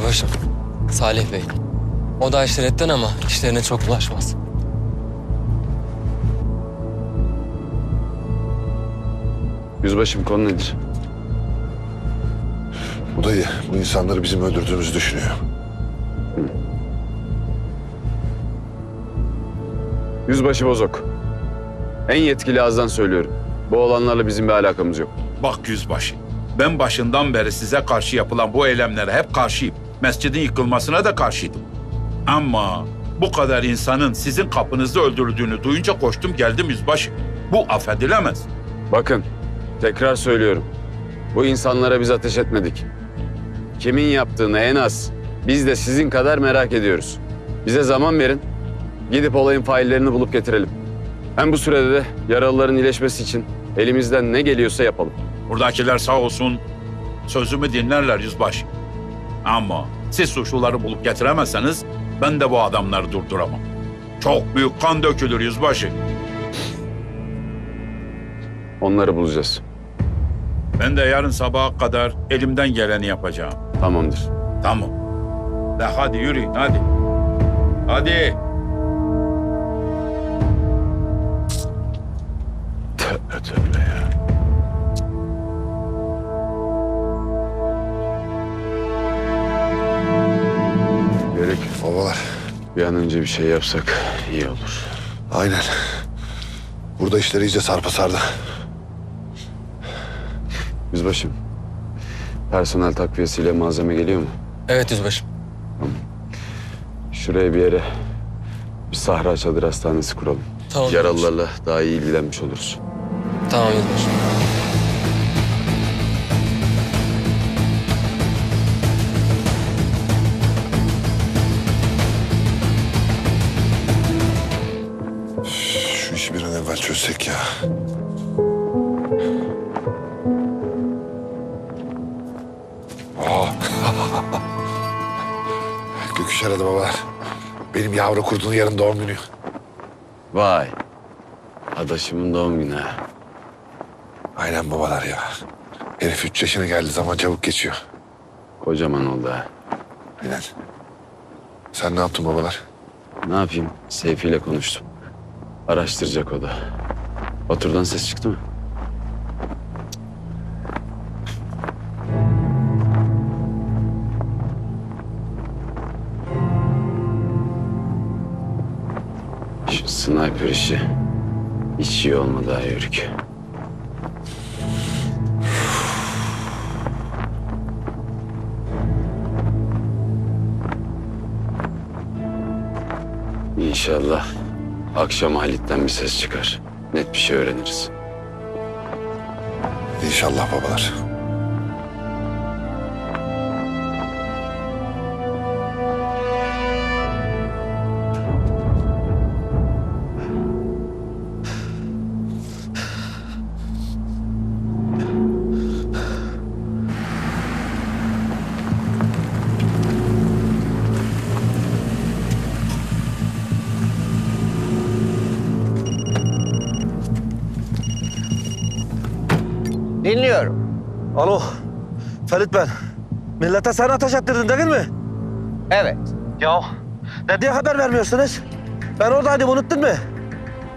Yüzbaşım, Salih Bey. O da aşiretten ama işlerine çok bulaşmaz. Yüzbaşım konu nedir? Bu dayı bu insanları bizim öldürdüğümüzü düşünüyor. Yüzbaşı Bozok. En yetkili ağızdan söylüyorum. Bu olanlarla bizim bir alakamız yok. Bak yüzbaşı, ben başından beri size karşı yapılan bu eylemlere hep karşıyım. Mescidin yıkılmasına da karşıydım. Ama bu kadar insanın sizin kapınızda öldürüldüğünü duyunca koştum geldim yüzbaşı. Bu affedilemez. Bakın, tekrar söylüyorum. Bu insanlara biz ateş etmedik. Kimin yaptığını en az biz de sizin kadar merak ediyoruz. Bize zaman verin. Gidip olayın faillerini bulup getirelim. Hem bu sürede de yaralıların iyileşmesi için elimizden ne geliyorsa yapalım. Buradakiler sağ olsun sözümü dinlerler yüzbaşı. Ama siz suçluları bulup getiremezseniz ben de bu adamları durduramam. Çok büyük kan dökülür yüzbaşı. Onları bulacağız. Ben de yarın sabaha kadar elimden geleni yapacağım. Tamamdır. Tamam. De hadi yürüyün hadi. Hadi. Tövbe tövbe ya. Bir an önce bir şey yapsak iyi olur. aynen. Burada işler iyice sarpa sardı. Yüzbaşım, personel takviyesiyle malzeme geliyor mu? Evet yüzbaşım. Şuraya bir yere bir sahra çadır hastanesi kuralım. Tamam. Yaralılarla daha iyi ilgilenmiş oluruz. Tamam yüzbaşım. Şu işi bir an evvel çözsek ya. Aa. Göküş aradı babalar. Benim yavru kurdunun yarın doğum günü. Vay. Adaşımın doğum günü ha. Aynen babalar ya. Herif üç yaşına geldi zaman çabuk geçiyor. Kocaman oldu ha. Aynen. Sen ne yaptın babalar? Ne yapayım? Seyfi ile konuştum. Araştıracak o da. Oturdan ses çıktı mı? Şu sniper işi hiç iyi olmadı ha Yörük. İnşallah akşam Halit'ten bir ses çıkar. Net bir şey öğreniriz. İnşallah babalar. Dinliyorum. Alo, Ferit ben. Millete sen ateş ettirdin değil mi? Evet. Ya, ne diye haber vermiyorsunuz? Ben oradaydım, unuttun mu?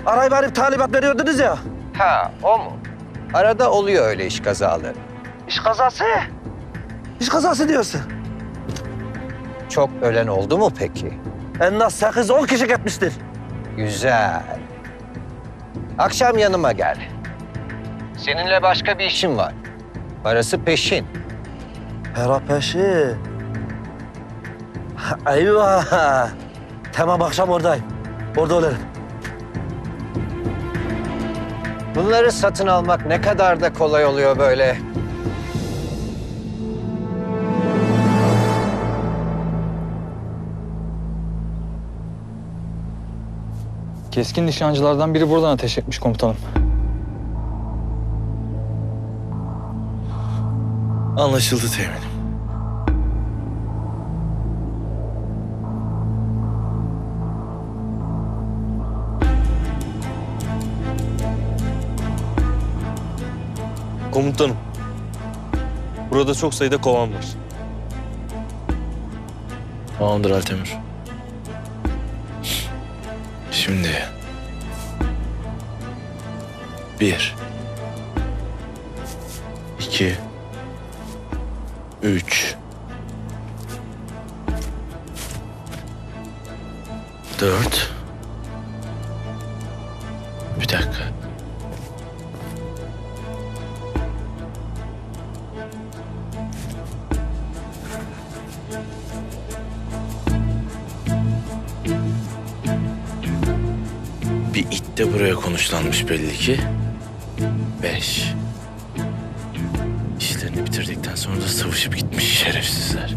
Arayıp arayıp talimat veriyordunuz ya. Ha, o mu? Arada oluyor öyle iş kazaları. İş kazası. İş kazası diyorsun. Çok ölen oldu mu peki? En az 8-10 kişi gitmiştir. Güzel. Akşam yanıma gel. Seninle başka bir işim var. Parası peşin. Hera peşi. Eyvah. Tamam akşam oradayım. Orada olurum. Bunları satın almak ne kadar da kolay oluyor böyle. Keskin nişancılardan biri buradan ateş etmiş komutanım. Anlaşıldı teminim. Komutanım. Burada çok sayıda kovan var. Tamamdır Altemir. Şimdi... Bir. iki, Üç. Dört. Bir dakika. Bir it de buraya konuşlanmış belli ki. Beş. İşlerini bitirdikten sonra da sıvışıp gitmiş şerefsizler.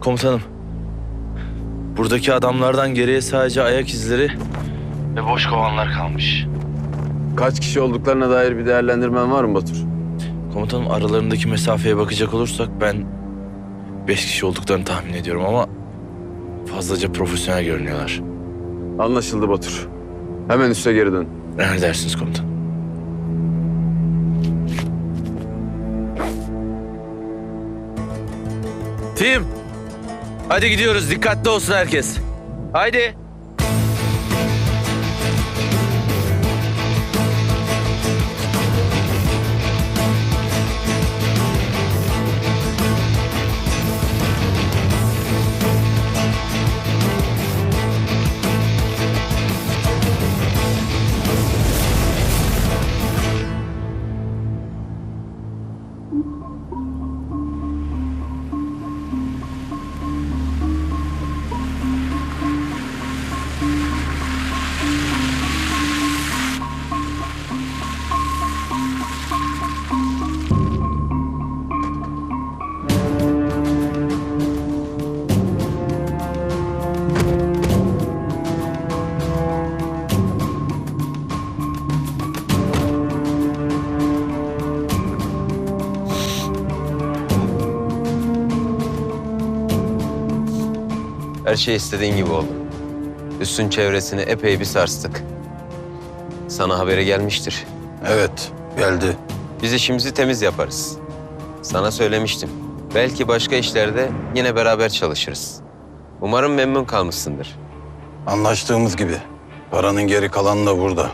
Komutanım. Buradaki adamlardan geriye sadece ayak izleri ve boş kovanlar kalmış. Kaç kişi olduklarına dair bir değerlendirmen var mı Batur? Komutanım aralarındaki mesafeye bakacak olursak ben beş kişi olduklarını tahmin ediyorum ama fazlaca profesyonel görünüyorlar. Anlaşıldı Batur. Hemen üste geri dön. Emredersiniz komutan. Tim! Hadi gidiyoruz. Dikkatli olsun herkes. Haydi. Her şey istediğin gibi oldu. Üstün çevresini epey bir sarstık. Sana haberi gelmiştir. Evet, geldi. Biz işimizi temiz yaparız. Sana söylemiştim. Belki başka işlerde yine beraber çalışırız. Umarım memnun kalmışsındır. Anlaştığımız gibi. Paranın geri kalanı da burada.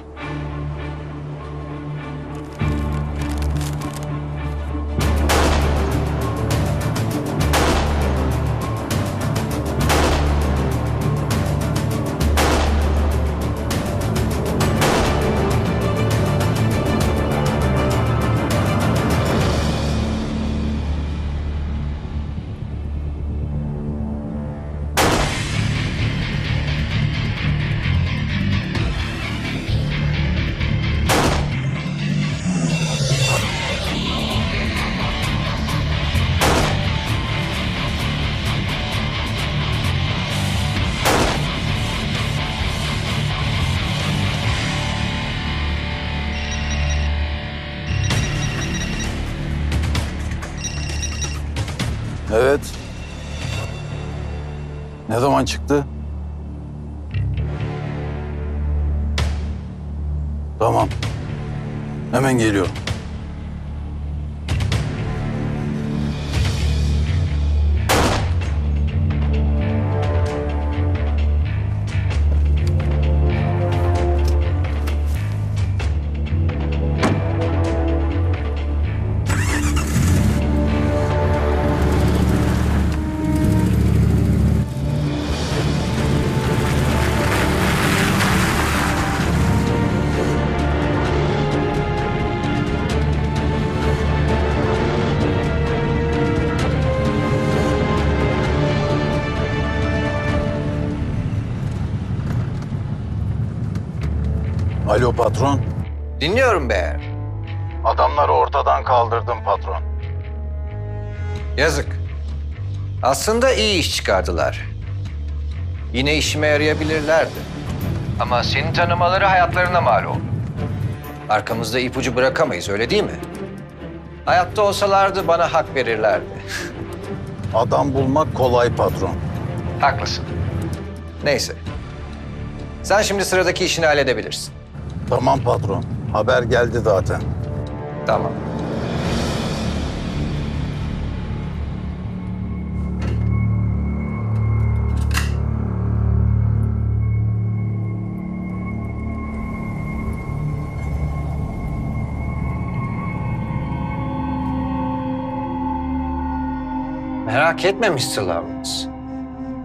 Evet. Ne zaman çıktı? Tamam. Hemen geliyorum. Alo patron. Dinliyorum beğer. Adamları ortadan kaldırdım patron. Yazık. Aslında iyi iş çıkardılar. Yine işime yarayabilirlerdi. Ama seni tanımaları hayatlarına mal oldu. Arkamızda ipucu bırakamayız öyle değil mi? Hayatta olsalardı bana hak verirlerdi. Adam bulmak kolay patron. Haklısın. Neyse. Sen şimdi sıradaki işini halledebilirsin. Tamam patron. Haber geldi zaten. Tamam. Merak etme Mr. Lawrence.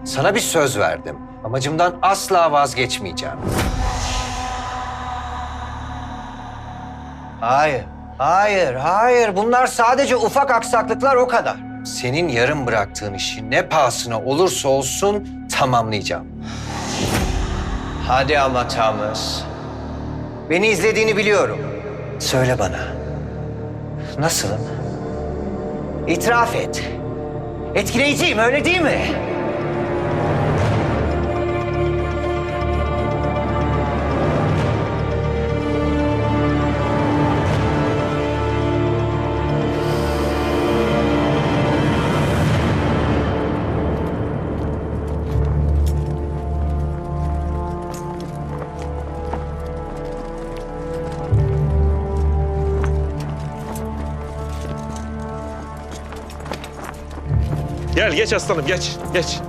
Sana bir söz verdim. Amacımdan asla vazgeçmeyeceğim. Hayır, hayır, hayır. Bunlar sadece ufak aksaklıklar o kadar. Senin yarım bıraktığın işi ne pahasına olursa olsun tamamlayacağım. Hadi ama Thomas. Beni izlediğini biliyorum. Söyle bana. Nasılım? İtiraf et. Etkileyiciyim öyle değil mi? Gel geç aslanım geç geç.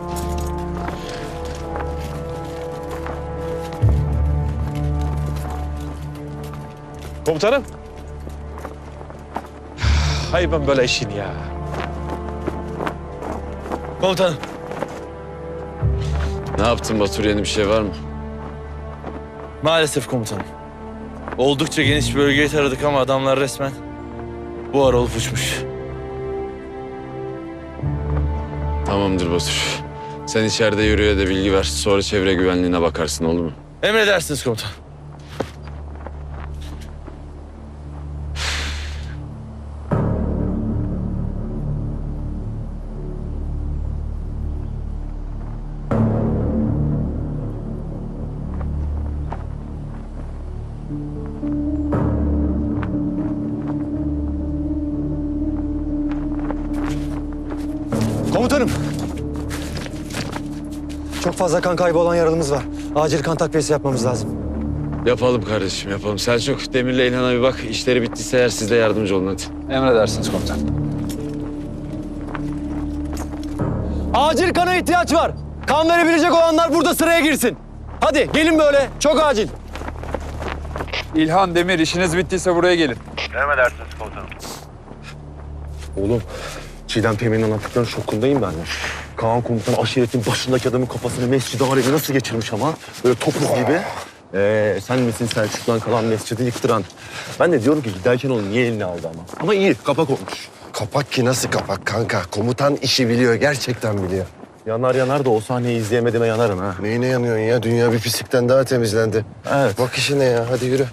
Komutanım. Hay ben böyle işin ya. Komutanım. Ne yaptın Batur yeni bir şey var mı? Maalesef komutanım. Oldukça geniş bir bölgeyi taradık ama adamlar resmen bu ara olup uçmuş. Tamamdır Batur. Sen içeride yürüye de bilgi ver. Sonra çevre güvenliğine bakarsın olur mu? Emredersiniz komutan. Fazla kan kaybı olan yaralımız var. Acil kan takviyesi yapmamız lazım. Yapalım kardeşim yapalım. Selçuk, Demir'le İlhan'a bir bak. İşleri bittiyse eğer siz de yardımcı olun hadi. Emredersiniz komutan. Acil kana ihtiyaç var. Kan verebilecek olanlar burada sıraya girsin. Hadi gelin böyle. Çok acil. İlhan Demir işiniz bittiyse buraya gelin. Oğlum, Çiğdem Temin'in anlattıklarının şokundayım ben de. Kaan komutan aşiretin başındaki adamın kafasını mescid alemi nasıl geçirmiş ama? Böyle topuz gibi. Ee, sen misin Selçuk'tan kalan mescidi yıktıran? Ben de diyorum ki giderken onu niye eline aldı ama? Ama iyi, kapak olmuş. Kapak ki nasıl kapak kanka? Komutan işi biliyor, gerçekten biliyor. Yanar yanar da o sahneyi izleyemediğime yanarım ha. Neyine yanıyorsun ya? Dünya bir pislikten daha temizlendi. Evet. Bak işine ya, hadi yürü.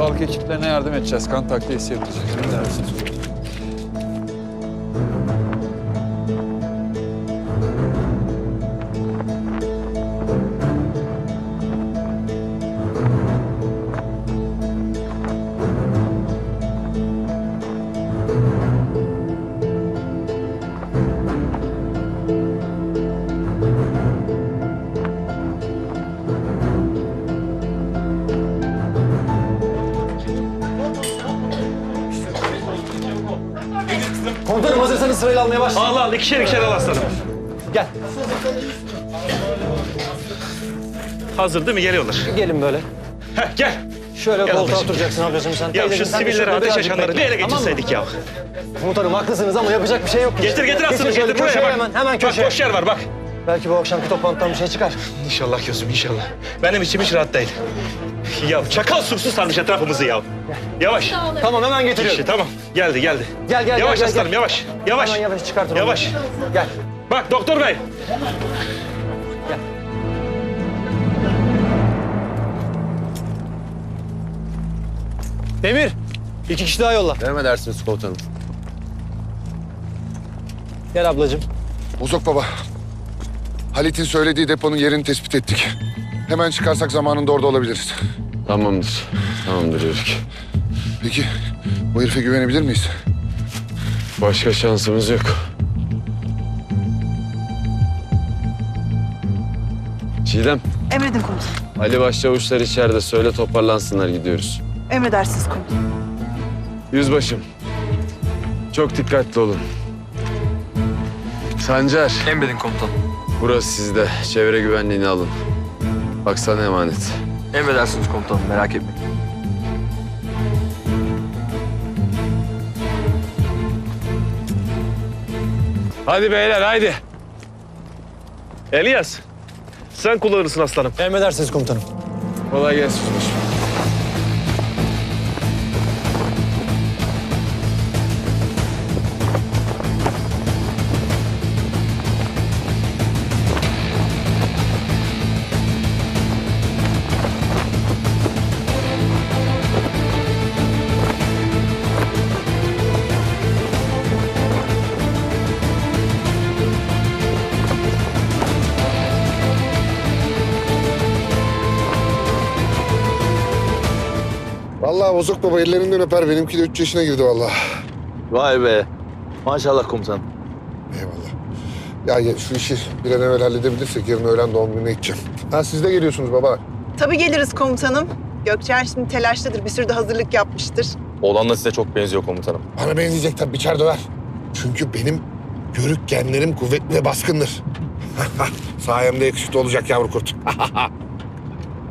Sağlık ekiplerine yardım edeceğiz. Kan takviyesi yapacak. Emredersiniz. Komutanım Al ikişer ikişer al aslanım. Gel. Hazır değil mi geliyorlar? Gelin böyle. Heh, gel. Şöyle Gel koltuğa ablacığım. oturacaksın ablacığım sen. Ya Teyzeciğim, şu sen de sivilleri ateş birazcık açanları bir bekle. ele Tamam mı? geçirseydik ya. Komutanım haklısınız ama yapacak bir şey yok. Getir getir aslanım şöyle getir buraya köşeye bak. hemen, hemen Bak köşeye. boş yer var bak. Belki bu akşamki toplantıdan bir şey çıkar. İnşallah gözüm inşallah. Benim içim hiç rahat değil. Ya çakal sürüsü sarmış etrafımızı ya. Yavaş. Tamam hemen getiriyorum. İşte tamam. Geldi geldi. Gel, gel, Yavaş gel, aslanım gel. yavaş. Yavaş. Hemen yavaş çıkartın onu. Yavaş. Gel. Bak doktor bey. Demir. iki kişi daha yolla. Emredersiniz komutanım. Gel ablacığım. Bozok baba. Halit'in söylediği deponun yerini tespit ettik. Hemen çıkarsak zamanında orada olabiliriz. Tamamdır. Tamamdır Yörük. Peki bu herife güvenebilir miyiz? Başka şansımız yok. Çiğdem, Emredin komutanım. Ali Başçavuşlar içeride. Söyle toparlansınlar gidiyoruz. Emredersiniz komutanım. Yüzbaşım, çok dikkatli olun. Sancar, Emredin komutanım. burası sizde. Çevre güvenliğini alın. Bak sana emanet. Emredersiniz komutanım merak etmeyin. Hadi beyler, haydi. Elias, sen kullanırsın aslanım. Emredersiniz komutanım. Kolay gelsin bozuk baba ellerinden öper. Benimki de üç yaşına girdi vallahi. Vay be. Maşallah komutanım. Eyvallah. Ya ya şu işi bir an evvel halledebilirsek yarın öğlen doğum gününe gideceğim. Ha siz de geliyorsunuz baba. Tabii geliriz komutanım. Gökçen şimdi telaştadır. Bir sürü de hazırlık yapmıştır. Oğlan da size çok benziyor komutanım. Bana benzeyecek tabii biçer döver. Çünkü benim yörük genlerim kuvvetli ve baskındır. Sayemde yakışıklı olacak yavru kurt.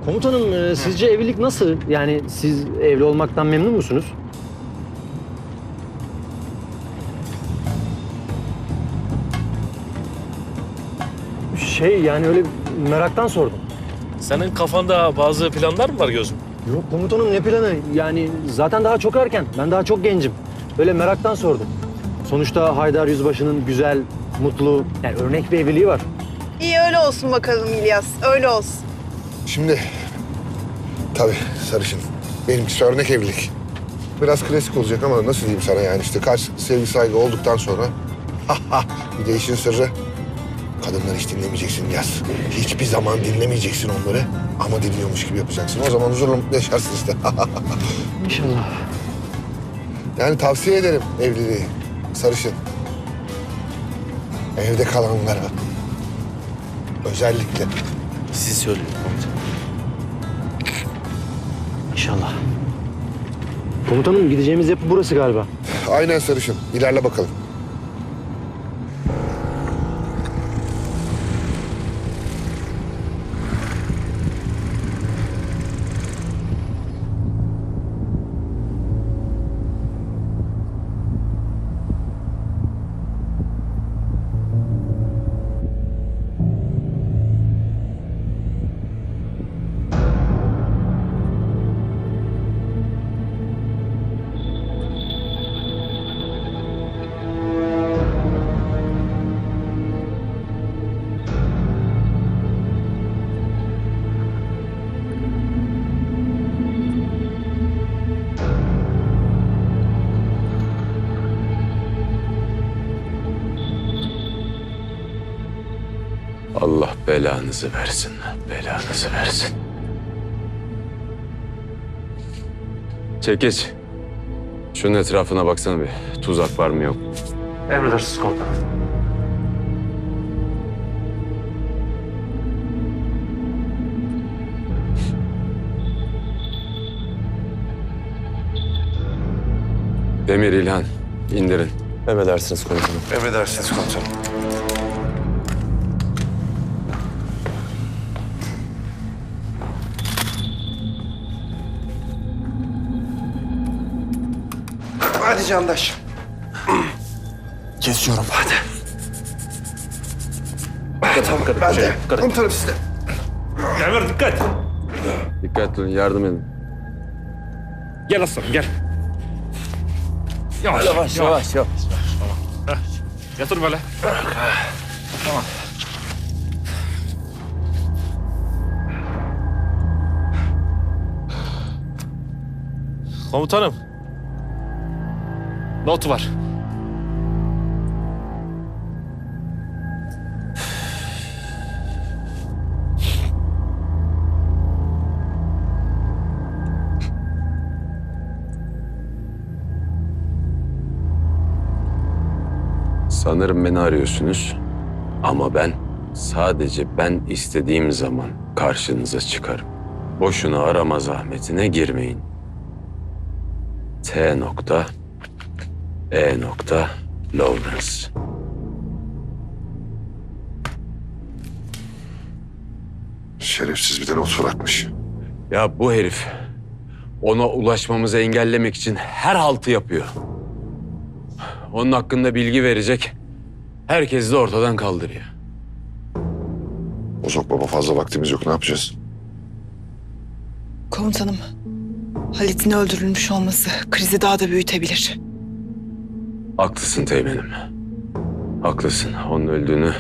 Komutanım e, sizce evlilik nasıl? Yani siz evli olmaktan memnun musunuz? Şey yani öyle meraktan sordum. Senin kafanda bazı planlar mı var gözüm? Yok komutanım ne planı? Yani zaten daha çok erken. Ben daha çok gencim. Öyle meraktan sordum. Sonuçta Haydar Yüzbaşı'nın güzel, mutlu, yani örnek bir evliliği var. İyi öyle olsun bakalım İlyas. Öyle olsun. Şimdi tabii sarışın. Benimkisi örnek evlilik. Biraz klasik olacak ama nasıl diyeyim sana yani işte kaç sevgi saygı olduktan sonra bir de işin sırrı kadınları hiç dinlemeyeceksin yaz. Hiçbir zaman dinlemeyeceksin onları ama dinliyormuş gibi yapacaksın. O zaman huzurla mutlu yaşarsın işte. İnşallah. yani tavsiye ederim evliliği sarışın. Evde kalanlara özellikle Siz söyleyin komutanım. İnşallah. Komutanım gideceğimiz yapı burası galiba. aynen sarışın. İlerle bakalım. Allah belanızı versin. Belanızı versin. Çekiç. Şunun etrafına baksana bir. Tuzak var mı yok mu? Emredersiniz komutanım. Demir İlhan indirin. Emredersiniz komutanım. Emredersiniz komutanım. Hadi Candaş. Kesiyorum hadi. Tamam kadın. Ben de. Komutanım size. Enver dikkat. Dikkatli olun yardım edin. Gel aslanım gel. Yavaş yavaş yavaş. yavaş. Tamam. Heh, Yatır böyle. Tamam. Komutanım. Not var. Sanırım beni arıyorsunuz. Ama ben sadece ben istediğim zaman karşınıza çıkarım. Boşuna arama zahmetine girmeyin. T nokta e nokta Lawrence. Şerefsiz bir de not bırakmış. Ya bu herif ona ulaşmamızı engellemek için her haltı yapıyor. Onun hakkında bilgi verecek. Herkes de ortadan kaldırıyor. Bozok baba fazla vaktimiz yok ne yapacağız? Komutanım, Halit'in öldürülmüş olması krizi daha da büyütebilir. Haklısın Teğmen'im. Haklısın. Onun öldüğünü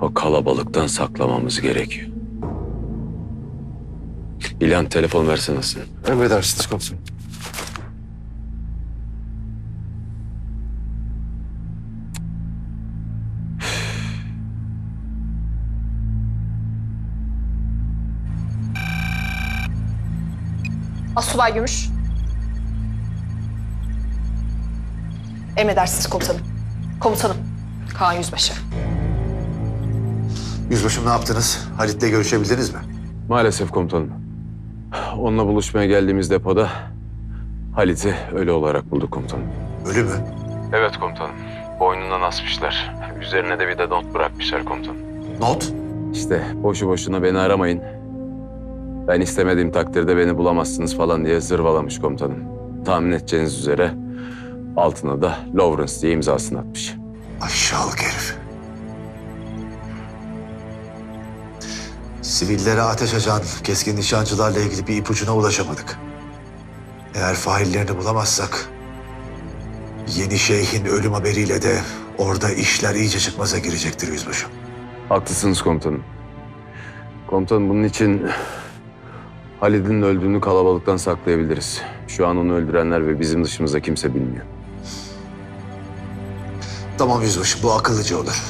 o kalabalıktan saklamamız gerekiyor. İlhan telefon versene sen. Emredersiniz komutanım. Asubay Gümüş. Emredersiniz komutanım. Komutanım. Kaan Yüzbaşı. Yüzbaşım ne yaptınız? Halit'le görüşebildiniz mi? Maalesef komutanım. Onunla buluşmaya geldiğimiz depoda Halit'i ölü olarak bulduk komutanım. Ölü mü? Evet komutanım. Boynundan asmışlar. Üzerine de bir de not bırakmışlar komutanım. Not? İşte boşu boşuna beni aramayın. Ben istemediğim takdirde beni bulamazsınız falan diye zırvalamış komutanım. Tahmin edeceğiniz üzere altına da Lawrence diye imzasını atmış. Aşağılık herif. Sivillere ateş açan keskin nişancılarla ilgili bir ipucuna ulaşamadık. Eğer faillerini bulamazsak... ...yeni şeyhin ölüm haberiyle de orada işler iyice çıkmaza girecektir yüzbaşım. Haklısınız komutanım. Komutanım bunun için Halid'in öldüğünü kalabalıktan saklayabiliriz. Şu an onu öldürenler ve bizim dışımızda kimse bilmiyor. Tamam yüzbaşım bu akıllıca olur.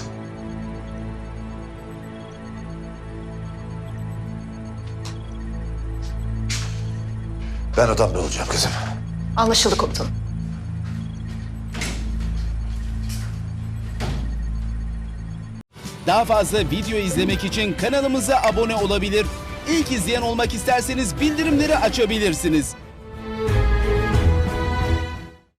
Ben odamda olacağım kızım. Anlaşıldı komutanım. Daha fazla video izlemek için kanalımıza abone olabilir. İlk izleyen olmak isterseniz bildirimleri açabilirsiniz.